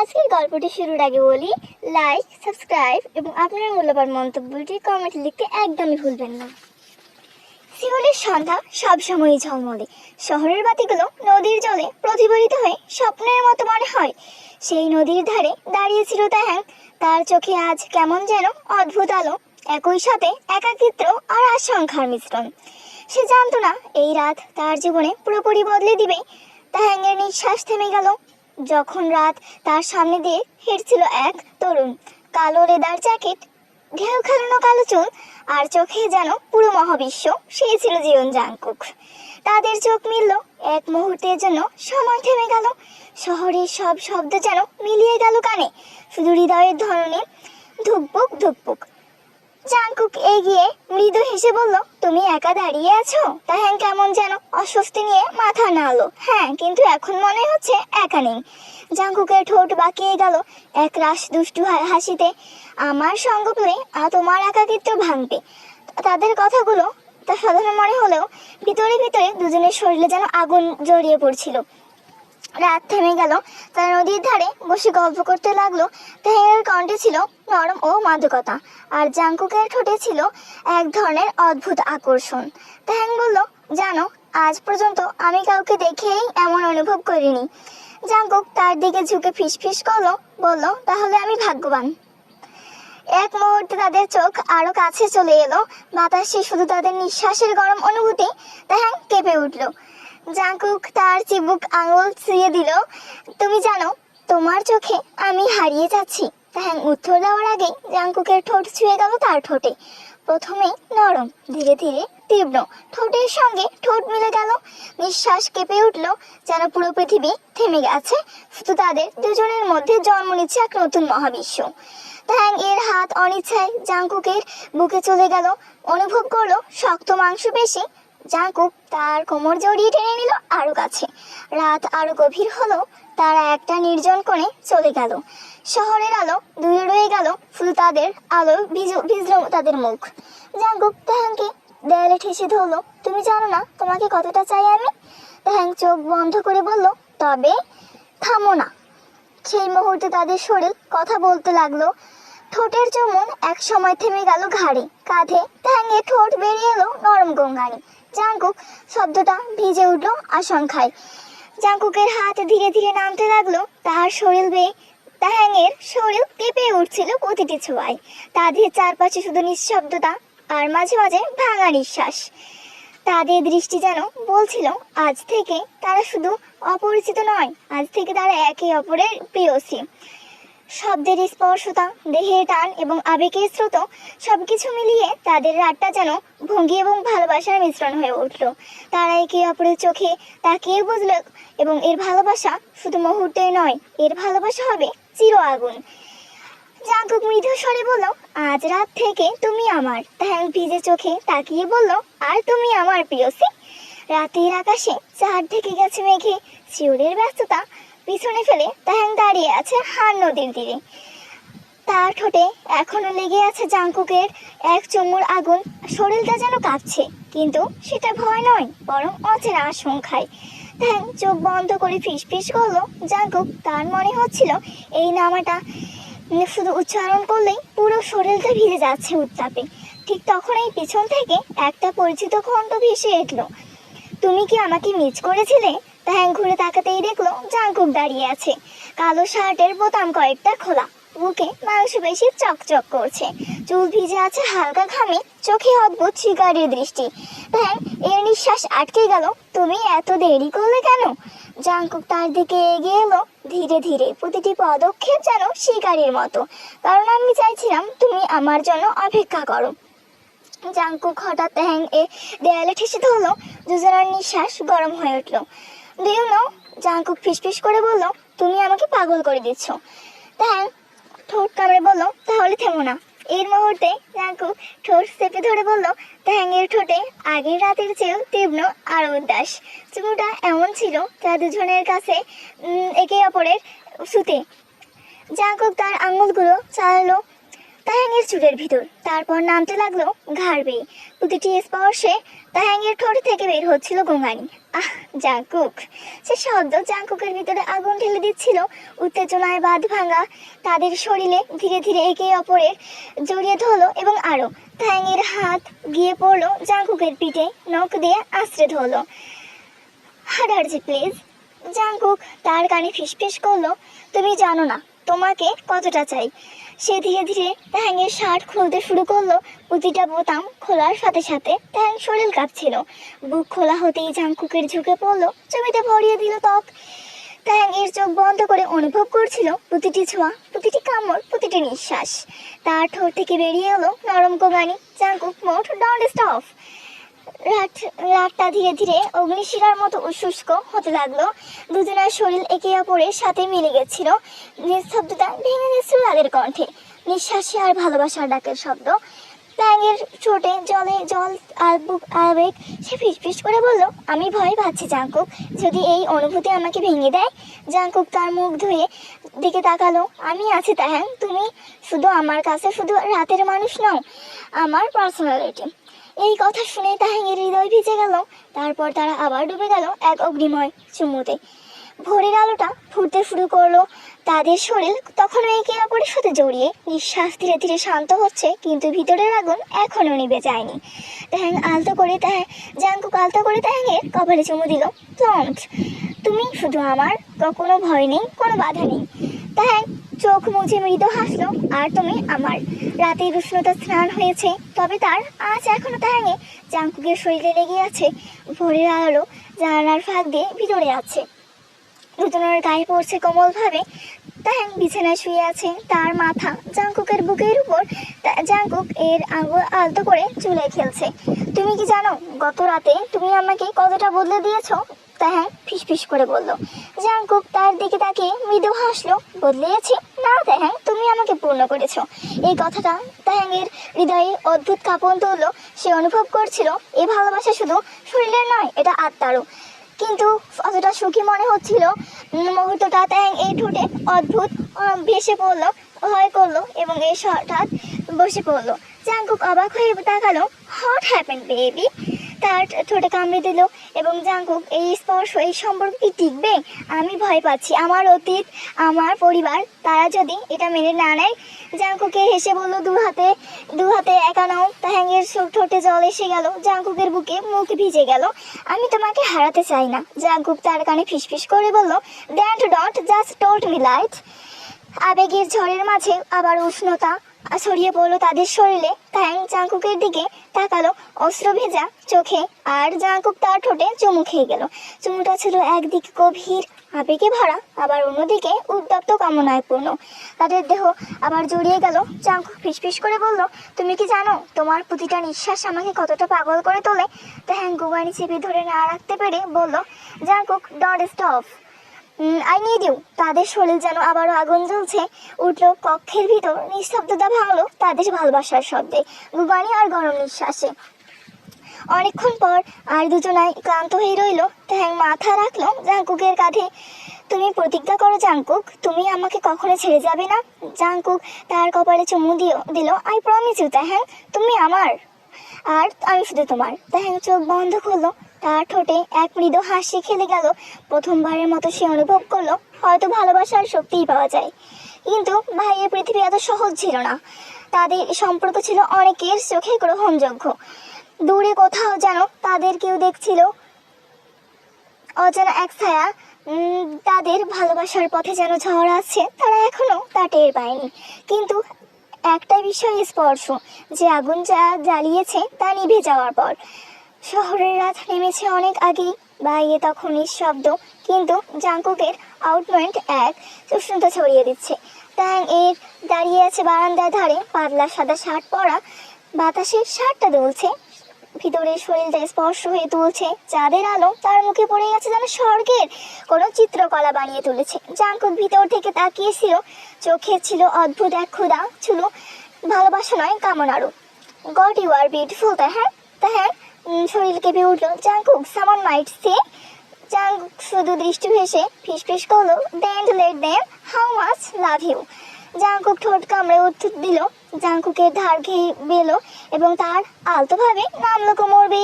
আজকের গল্পটি শুরুর আগে বলি লাইক সাবস্ক্রাইব এবং আপনার মূল্যবান মন্তব্যটি কমেন্টে লিখতে একদমই ভুলবেন না। সিওলের সন্ধ্যা সবসময়ই ঝলমলে। শহরের বাতিগুলো নদীর জলে প্রতিফলিত হয়ে স্বপ্নের মতো মনে হয়। সেই নদীর ধারে দাঁড়িয়েছিল তাহ্যাং তার চোখে আজ কেমন যেন অদ্ভুত আলো, একই সাথে একাকিত্ব আর আশঙ্কার মিশ্রণ। সে জানতো না, এই রাত তার জীবনে পুরোপুরি বদলে দিবে। তাহ্যাংয়ের নিঃশ্বাস থেমে গেল। যখন রাত তার সামনে দিয়ে হেঁটছিল এক তরুণ, কালো লেদার জ্যাকেট, ঢেউ খেলানো কালো চুল আর চোখে যেন পুরো মহাবিশ্ব সেই ছিল জীবন জাঙ্কুক তাদের চোখ মিলল, এক মুহূর্তের জন্য সময় থেমে গেল। শহরের সব শব্দ যেন মিলিয়ে গেল কানে। শুধু হৃদয়ের ধরনে ধুকপুক ধুকপুক জাঙ্কুক এগিয়ে মৃদু হেসে বলল, তুমি একা দাঁড়িয়ে আছো? তাহ্যাং কেমন যেন অস্বস্তি নিয়ে মাথা নাড়লো। হ্যাঁ কিন্তু এখন মনে হচ্ছে একা নেই। জাঙ্কুকের ঠোঁট বাঁকিয়ে গেল এক রাস দুষ্টু হাসিতে। আমার সঙ্গ পেলে তোমার একাকিত্ব ভাঙবে। তাদের কথাগুলো তা সাধারণ মনে হলেও ভিতরে ভিতরে দুজনের শরীরে যেন আগুন জড়িয়ে পড়ছিল। রাত থেমে গেল। তারা নদীর ধারে বসে গল্প করতে লাগল। তাহের কণ্ঠে ছিল নরম ও মাদকতা, আর জাঙ্কুকের ঠোঁটে ছিল এক ধরনের অদ্ভুত আকর্ষণ। তাহেং বলল, জানো, আজ পর্যন্ত আমি কাউকে দেখেই এমন অনুভব করিনি। জাঙ্কুক তার দিকে ঝুঁকে ফিসফিস করল, বলল, তাহলে আমি ভাগ্যবান। এক মুহূর্তে তাদের চোখ আরও কাছে চলে এলো। বাতাসে শুধু তাদের নিঃশ্বাসের গরম অনুভূতি তাহ্যাং কেঁপে উঠল। জাঙ্কুক তার চিবুক আঙুল ছুঁয়ে দিল। তুমি জানো, তোমার চোখে আমি হারিয়ে যাচ্ছি। তাহ্যাং উত্তর দেওয়ার আগেই জাঙ্কুকের ঠোঁট ছুঁয়ে গেল তার ঠোঁটে। প্রথমেই নরম, ধীরে ধীরে তীব্র। ঠোঁটের সঙ্গে ঠোঁট মিলে গেল। নিঃশ্বাস কেঁপে উঠল যেন পুরো পৃথিবী থেমে গেছে। শুধু তাদের দুজনের মধ্যে জন্ম নিচ্ছে এক নতুন মহাবিশ্ব। ট্যাং এর হাত অনিচ্ছায় জাঙ্কুকের বুকে চলে গেল। অনুভব করল শক্ত মাংস জাঙ্কুক তার কোমর জড়িয়ে টেনে নিল আরও কাছে। রাত আরও গভীর হলো, তারা একটা নির্জন কোণে চলে গেল। শহরের আলো দূরে রয়ে গেল শুধু তাদের আলো ভিজ ভিজল তাদের মুখ। জাঙ্কুক তাহাংকে দেয়ালে ঠেসে ধরলো, তুমি জানো না তোমাকে কতটা চাই আমি? তাহাং চোখ বন্ধ করে বলল, তবে থামো না। সেই মুহূর্তে তাদের শরীর কথা বলতে লাগল। ঠোঁটের চুমুন এক সময় থেমে গেল ঘাড়ে। কাঁধে ট্যাঙে ঠোঁট বেরিয়ে এলো নরম গঙ্গানি। জাঙ্কুক শব্দটা ভিজে উঠল আশঙ্কায়। জাঙ্কুকের হাত ধীরে ধীরে নামতে লাগল। তাহার শরীর বেয়ে তাহ্যাংয়ের শরীর কেঁপে উঠছিল প্রতিটি ছোঁয়ায়। তাদের চারপাশে শুধু নিঃশব্দতা আর মাঝে মাঝে ভাঙা নিঃশ্বাস। তাদের দৃষ্টি যেন বলছিল, আজ থেকে তারা শুধু অপরিচিত নয়, আজ থেকে তারা একে অপরের প্রিয়সী শব্দের স্পর্শতা, দেহের টান এবং আবেগের স্রোত সবকিছু মিলিয়ে তাদের রাতটা যেন ভঙ্গি এবং ভালোবাসার মিশ্রণ হয়ে উঠল। তারা একে অপরের চোখে তাকিয়ে বুঝল এবং এর ভালোবাসা শুধু মুহূর্তে নয়, এর ভালোবাসা হবে চির আগুন। জাঙ্কুক মৃদু স্বরে বলল, আজ রাত থেকে তুমি আমার। ট্যাং ভিজে চোখে তাকিয়ে বলল, আর তুমি আমার প্রিয়সী? রাতের আকাশে চার থেকে গেছে মেঘে, শিউরের ব্যস্ততা পিছনে ফেলে ট্যাং দাঁড়িয়ে আছে হার নদীর তীরে। তার ঠোঁটে এখনও লেগে আছে জাঙ্কুকের এক চুমুর আগুন। শরীরটা যেন কাঁপছে, কিন্তু সেটা ভয় নয়, বরং অচেনা আশঙ্কায়। ট্যাং চোখ বন্ধ করে ফিস ফিস করল। জাঙ্কুক তার মনে হচ্ছিল এই নামাটা শুধু উচ্চারণ করলেই পুরো শরীরটা ভিজে যাচ্ছে উত্তাপে। ঠিক তখন এই পিছন থেকে একটা পরিচিত খণ্ড ভেসে উঠল তুমি কি আমাকে মিস করেছিলে? তাহ্যাং ঘুরে তাকাতেই দেখল জাঙ্কুক দাঁড়িয়ে আছে। কালো শার্টের বোতাম কয়েকটা খোলা। বুকে মাংস বেশি চকচক করছে। চুল ভিজে আছে হালকা ঘামে, চোখে অদ্ভুত শিকারের দৃষ্টি। তাই এর নিঃশ্বাস আটকে গেল। তুমি এত দেরি করলে কেন? জাঙ্কুক তার দিকে এগিয়ে এলো। ধীরে ধীরে প্রতিটি পদক্ষেপ যেন শিকারীর মতো। কারণ আমি চাইছিলাম তুমি আমার জন্য অপেক্ষা করো। জাঙ্কুক হঠাৎ হ্যাং, এ দেয়ালে ঠেসে ধরলো। দুজনের নিঃশ্বাস গরম হয়ে উঠল। দুই নো। জাঙ্কুক ফিসফিস করে বলল, তুমি আমাকে পাগল করে দিচ্ছ। তাই ঠোঁট কামড়ে বলল, তাহলে থেমো না। এর মুহূর্তে জাঙ্কুক ঠোঁট চেপে ধরে বলল ট্যাঙ্গের ঠোঁটে আগের রাতের চেয়েও তীব্র আর উদাস। চুমুটা এমন ছিল যা দুজনের কাছে একে অপরের সুতে। জাঙ্কুক তার আঙুলগুলো চালালো তাহাঙ্গের চুলের ভিতর। তারপর নামতে লাগল ঘাড় বেয়ে প্রতিটি স্পর্শে তাহাঙ্গের ঠোঁট থেকে বের হচ্ছিল গোঙানি। আহ জাঙ্কুক সে শব্দ জাঙ্কুকের ভিতরে আগুন ঢেলে দিচ্ছিল। উত্তেজনায় বাঁধ ভাঙা তাদের শরীরে ধীরে ধীরে একে অপরের জড়িয়ে ধরলো এবং আরও। তাহাঙ্গের হাত গিয়ে পড়ল জাঙ্কুকের পিঠে, নখ দিয়ে আশ্রে ধরলো। হাডারজি প্লিজ। জাঙ্কুক তার কানে ফিসফিস করল, তুমি জানো না, তোমাকে কতটা চাই। সে ধীরে ধীরে তাহাঙ্গের শার্ট খুলতে শুরু করল। প্রতিটা বোতাম খোলার সাথে সাথে তাহাং শরীর কাঁপছিল। বুক খোলা হতেই জাঙ্কুকের ঝুঁকে পড়ল। জমিতে ভরিয়ে দিল ত্বক। তাহাঙ্গের চোখ বন্ধ করে অনুভব করছিল প্রতিটি ছোঁয়া, প্রতিটি কামড়, প্রতিটি নিঃশ্বাস। তার ঠোঁট থেকে বেরিয়ে এলো নরম কোগানি জাঙ্কুক মোট ডন্ট রাত রাতটা ধীরে ধীরে অগ্নিশিরার মতো শুষ্ক হতে লাগল। দুজনের শরীর একে অপরের সাথে মিলে গেছিল। নিস্তব্ধতা ভেঙে গেছিল তাদের কণ্ঠে। নিঃশ্বাসে আর ভালোবাসার ডাকের শব্দ। ট্যাঙ্গের চোটে জলে জল আর বুক আবেগ। সে ফিসফিস করে বলল, আমি ভয় পাচ্ছি, জাঙ্কুক। যদি এই অনুভূতি আমাকে ভেঙে দেয়? জাঙ্কুক তার মুখ ধুয়ে দিকে তাকালো। আমি আছি তাহ্যাং তুমি শুধু আমার কাছে শুধু রাতের মানুষ নও, আমার পার্সোনালিটি এই কথা শুনে তাহাঙ্গের হৃদয় ভিজে গেল। তারপর তারা আবার ডুবে গেল এক অগ্নিময় চুমুতে ভোরের আলোটা ফুটতে শুরু করল। তাদের শরীর তখনও একে অপরের সাথে জড়িয়ে। নিঃশ্বাস ধীরে ধীরে শান্ত হচ্ছে, কিন্তু ভিতরের আগুন এখনও নিভে যায়নি। তাহ্যাং আলতো করে তাহ্যাং জাঙ্কুক আলতো করে তাহ্যাংয়ের কপালে চুমু দিল প্লম্প তুমি শুধু আমার কোনো ভয় নেই, কোনো বাধা নেই। তাহ্যাং চোখ মুছে মৃদু হাসলো। আর তুমি আমার রাতের উষ্ণতা স্নান হয়েছে, তবে তার আজ এখনও তাহাঙে জাঙ্কুকের শরীরে লেগে আছে। ভোরের আলো জানালার ফাঁক দিয়ে ভিতরে আছে। দুজনের গায়ে পড়ছে কোমলভাবে। তাহ্যাং বিছানায় শুয়ে আছে। তার মাথা জাঙ্কুকের বুকের উপর। জাঙ্কুক এর আঙুল আলতো করে চুলে খেলছে। তুমি কি জানো, গত রাতে তুমি আমাকে কতটা বদলে দিয়েছ? তাহ্যাং ফিসফিস করে বলল। জাঙ্কুক তার দিকে তাকিয়ে মৃদু হাসলো বদলিয়েছি না তাহ্যাং তুমি আমাকে পূর্ণ করেছ। এই কথাটা তাহ্যাংয়ের হৃদয়ে অদ্ভুত কাঁপন তুললো। সে অনুভব করছিল এই ভালোবাসা শুধু শরীরের নয়, এটা আত্মারও। কিন্তু অতটা সুখী মনে হচ্ছিল মুহূর্তটা ট্যাং এই ঠোঁটে অদ্ভুত ভেসে পড়ল, ভয় করল এবং এই হঠাৎ বসে পড়ল। জাঙ্কুক অবাক হয়ে তাকালো হট হ্যাপেন বেবি তার ঠোঁটে কামড়ে দিল। এবং জাঙ্কুক, এই স্পর্শ, এই সম্পর্ক কি টিকবে? আমি ভয় পাচ্ছি। আমার অতীত, আমার পরিবার, তারা যদি এটা মেনে না নেয়, জাঙ্কুকে হেসে বলল, দু হাতে দু হাতে একানো তাহাঙ্গের ঠোঁটে জল এসে গেল। জাঙ্কুকের বুকে মুখ ভিজে গেল। আমি তোমাকে হারাতে চাই না। জাঙ্কুক তার কানে ফিসফিস করে বলল don't dot just told me light আবেগের ঝড়ের মাঝে আবার উষ্ণতা ছড়িয়ে পড়ল তাদের শরীরে। ট্যাং জাঙ্কুকের দিকে তাকালো অস্ত্র ভেজা চোখে আর জাঙ্কুক তার ঠোঁটে চুমু খেয়ে গেল। চুমুটা ছিল একদিকে গভীর, আবেগে ভরা, আবার অন্যদিকে উদ্যপ্ত কামনায় পূর্ণ। তাদের দেহ আবার জড়িয়ে গেল। জাঙ্কুক ফিসফিস করে বলল, তুমি কি জানো, তোমার প্রতিটা নিঃশ্বাস আমাকে কতটা পাগল করে তোলে? ট্যাং গুবানি চেপে ধরে না রাখতে পেরে বলল, Jungkook dot stop I need you তাদের শরীর যেন আবারও আগুন জ্বলছে। উঠল কক্ষের ভিতর। নিস্তব্ধতা ভাঙলো তাদের ভালোবাসার শব্দে। গুবানি আর গরম নিঃশ্বাসে। অনেকক্ষণ পর আর দুজনাই ক্লান্ত হয়ে রইল। ট্যাং মাথা রাখল জাঙ্কুকের কাঁধে। তুমি প্রতিজ্ঞা করো জাঙ্কুক তুমি আমাকে কখনো ছেড়ে যাবে না। জাঙ্কুক তার কপালে চুমু দিও, দিল আই প্রমিস ইউ তাহ্যাং তুমি আমার। আর আমি শুধু তোমার। তাহ্যাং চোখ বন্ধ করল। তার ঠোঁটে এক মৃদু হাসি খেলে গেল। প্রথমবারের মতো সে অনুভব করল, হয়তো ভালোবাসার শক্তিই পাওয়া যায়। কিন্তু ভাইয়ের পৃথিবী এত সহজ ছিল না। তাদের সম্পর্ক ছিল অনেকের চোখে গ্রহণযোগ্য। দূরে কোথাও যেন তাদের কেউ দেখছিল। অজানা এক ছায়া তাদের ভালোবাসার পথে যেন ঝড় আছে তারা এখনও তা টের পায়নি। কিন্তু একটা বিষয় স্পর্শ, যে আগুন যা জ্বালিয়েছে তা নিভে যাওয়ার পর। শহরের রাত নেমেছে অনেক আগেই বাইরে তখন নিঃশব্দ কিন্তু জাঙ্কুকের আউটমেন্ট এক উষ্ণতা ছড়িয়ে দিচ্ছে। ট্যাং এর দাঁড়িয়ে আছে বারান্দার ধারে পাতলা সাদা শার্ট পরা বাতাসে শার্টটা দুলছে। ভিতরে শরীরটা স্পর্শ হয়ে তুলছে চাঁদের আলো তার মুখে পড়ে গেছে যেন স্বর্গের কোনো চিত্রকলা বানিয়ে তুলেছে। জাঙ্কুক ভিতর থেকে তাকিয়েছিল চোখে ছিল অদ্ভুত এক ক্ষুদা ছিল ভালোবাসা নয় কামনারও। গড ইউ আর বিউটিফুল তাহ্যাঁ তাহ্যাঁ উম, শরীর কেঁপে উঠল। জাঙ্কুক সামন মাইট সে। জাঙ্কুক শুধু দৃষ্টি ভেসে ফিস ফিস করল, then let them, how much, love you. Jungkook ঠোঁট কামড়ে উত্তর দিল। জাঙ্কুকের ধার খেয়ে বেলো এবং তার আলতোভাবে নামলো কোমরবে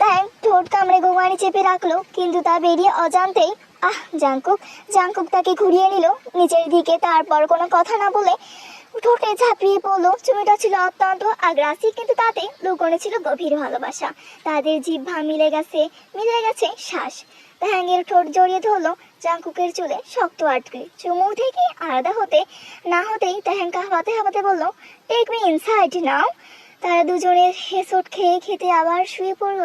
তাই ঠোঁট কামড়ে গোমানি চেপে রাখল, কিন্তু তা বেরিয়ে অজান্তেই, আহ জাঙ্কুক জাঙ্কুক তাকে ঘুরিয়ে নিল। নিচের দিকে তারপর কোনো কথা না বলে ঠোঁটে ঝাঁপিয়ে পড়ল। ছবিটা ছিল অত্যন্ত আগ্রাসী, কিন্তু তাতে লুকোনো ছিল গভীর ভালোবাসা। তাদের জিভা মিলে গেছে মিলে গেছে শ্বাস। হ্যাঙ্গের ঠোঁট জড়িয়ে ধরলো জাঙ্কুকের চুলে শক্ত আটকে। চুমু থেকে আলাদা হতে না হতেই তাহ্যাঙ্কা হাবাতে হাবাতে বলল টেক মি ইনসাইড নাও তারা দুজনের হেসট খেয়ে খেতে আবার শুয়ে পড়ল।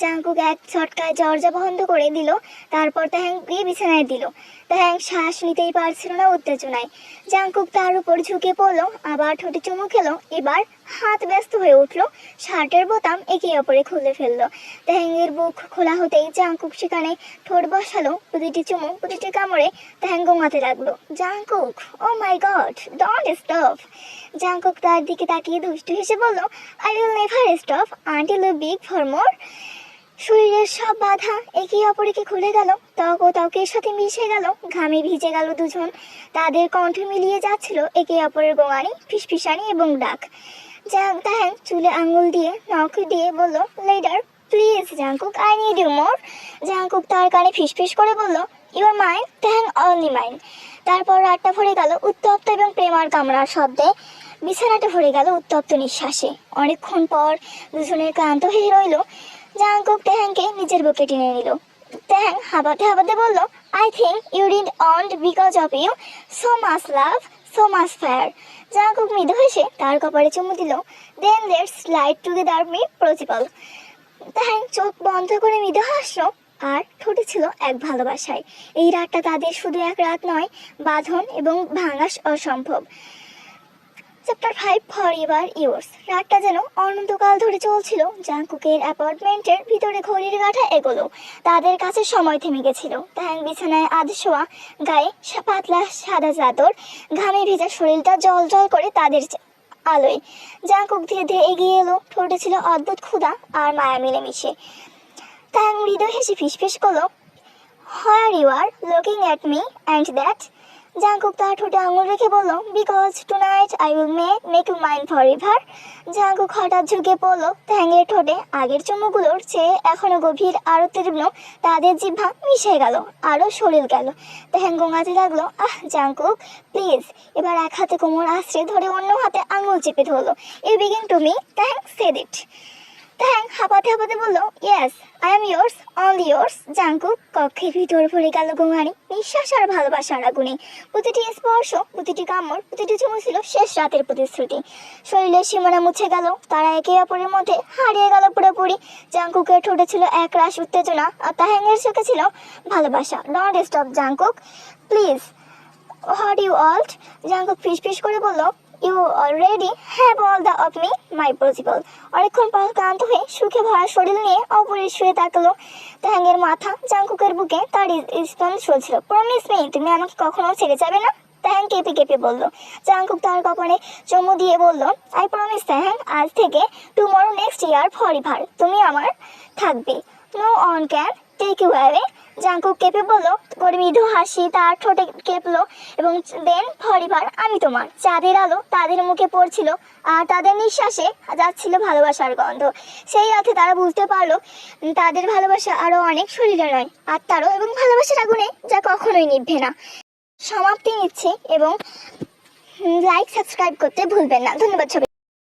জাঙ্কুক এক ঝটকায় জর্জা বন্ধ করে দিল, তারপর তাহ্যাংকে বিছানায় দিল। তাহ্যাং শ্বাস নিতেই পারছিল না উত্তেজনায়। জাঙ্কুক তার উপর ঝুঁকে পড়ল, আবার ঠোঁটে চুমু খেলো, এবার হাত ব্যস্ত হয়ে উঠল, শার্টের বোতাম একে অপরে খুলে ফেলল। তাহ্যাংয়ের বুক খোলা হতেই জাঙ্কুক সেখানে ঠোঁট বসালো, প্রতিটি চুমু, প্রতিটি কামড়ে তাহ্যাং গোঙাতে লাগল। Jungkook oh my God don't stop Jungkook তার দিকে তাকিয়ে দুষ্টু হেসে বলল I will never stop until big for more শরীরের সব বাধা একে অপরকে খুলে গেল। ত্বক ও ত্বকের সাথে মিশে গেল। ঘামে ভিজে গেল দুজন। তাদের কণ্ঠ মিলিয়ে যাচ্ছিল একে অপরের গোঙানি, ফিসফিসানি এবং ডাক। জাং তাহ্যাং চুলে আঙুল দিয়ে, নখ দিয়ে বলল, ladder, please Jungkook, I need you more. Jungkook তার কানে ফিসফিস করে বলল, your mind Tae only mind. তারপর রাতটা ভরে গেল উত্তপ্ত এবং প্রেমার কামড়ার শব্দে। বিছানাটা ভরে গেল উত্তপ্ত নিঃশ্বাসে। অনেকক্ষণ পর দুজনের ক্লান্ত হয়ে রইল। জাঙ্কুক ট্যাংকে নিজের বুকে টেনে নিল। ট্যাং হাবাতে হাবাতে বলল I think you read and because of you so much love so much fire Jungkook মৃদু হেসে তার কপালে চুমু দিল। Then let's light together me principal তাই চোখ বন্ধ করে মৃদু হাসলো আর ঠোঁটে ছিল এক ভালোবাসায়। এই রাতটা তাদের শুধু এক রাত নয়, বাঁধন এবং ভাঙাস অসম্ভব। Chapter five forever yours রাতটা যেন অনন্তকাল ধরে চলছিল। জাঙ্কুকের অ্যাপার্টমেন্টের ভিতরে ঘড়ির কাঁটা এগোলো। তাদের কাছে সময় থেমে গেছিল। ট্যাং বিছানায় আধ শোয়া, গায়ে পাতলা সাদা চাদর, ঘামে ভেজা শরীরটা জল জল করে তাদের আলোয়। জাঙ্কুক ধীরে ধীরে এগিয়ে এলো। ঠোঁটে ছিল অদ্ভুত ক্ষুধা আর মায়া মিলেমিশে। ট্যাং হৃদয় হেসে ফিসফিস করল where you are looking at me and that Jungkook তার ঠোঁটে আঙুল রেখে বলল because tonight I will may make you mind for ever Jungkook হঠাৎ ঝুঁকে পড়ল ট্যাঙ্গের ঠোঁটে আগের চুমুগুলোর চেয়ে এখনও গভীর আরও তীক্ষ্ণ তাদের জিভা মিশে গেল, আরও শরীর গেল। ট্যাং গোঙাতে লাগল, আহ জাঙ্কুক প্লিজ এবার এক হাতে কোমর আশ্রে ধরে অন্য হাতে আঙুল চেপে ধরলো। You begin to me thank said it Tae হাঁপাতে হাঁপাতে বলল yes I am yours only yours Jungkook কক্ষের ভিতর ভরে গেল গোঙানি নিঃশ্বাস আর ভালোবাসার আগুনে। প্রতিটি স্পর্শ, প্রতিটি কামড়, প্রতিটি চুমু ছিল শেষ রাতের প্রতিশ্রুতি। শরীরের সীমানা মুছে গেল, তারা একে অপরের মধ্যে হারিয়ে গেল পুরোপুরি। জাঙ্কুকের ঠোঁটে ছিল এক রাশ উত্তেজনা, আর তাহ্যাংয়ের চোখে ছিল ভালোবাসা। Don't stop Jungkook please what you want Jungkook ফিস ফিস করে বলল you already have all the of me my principal অনেকক্ষণ পর ক্লান্ত হয়ে সুখে ভরা শরীর নিয়ে অপরে শুয়ে তাকালো ট্যাঙ্গের মাথা জাঙ্কুকের বুকে তার স্পন চলছিল প্রমিস মি তুমি আমাকে কখনো ছেড়ে যাবে না? ট্যাং কেঁপে কেঁপে বলল। জাঙ্কুক তার কপালে চমু দিয়ে বলল আই প্রমিস ট্যাং আজ থেকে টুমরো নেক্সট ইয়ার ফরিভার তুমি আমার থাকবে। No one can take you away Jungkook কেঁপে বলল করে মৃদু হাসি, তার ঠোঁটে কেঁপলো এবং দেন ফরিবার আমি তোমার। চাঁদের আলো তাদের মুখে পড়ছিল আর তাদের নিঃশ্বাসে যাচ্ছিল ভালোবাসার গন্ধ। সেই রাতে তারা বুঝতে পারল, তাদের ভালোবাসা আরও অনেক শরীরে নয়, আত্মারও এবং ভালোবাসার আগুনে যা কখনোই নিভবে না। সমাপ্তি নিচ্ছে এবং লাইক সাবস্ক্রাইব করতে ভুলবেন না। ধন্যবাদ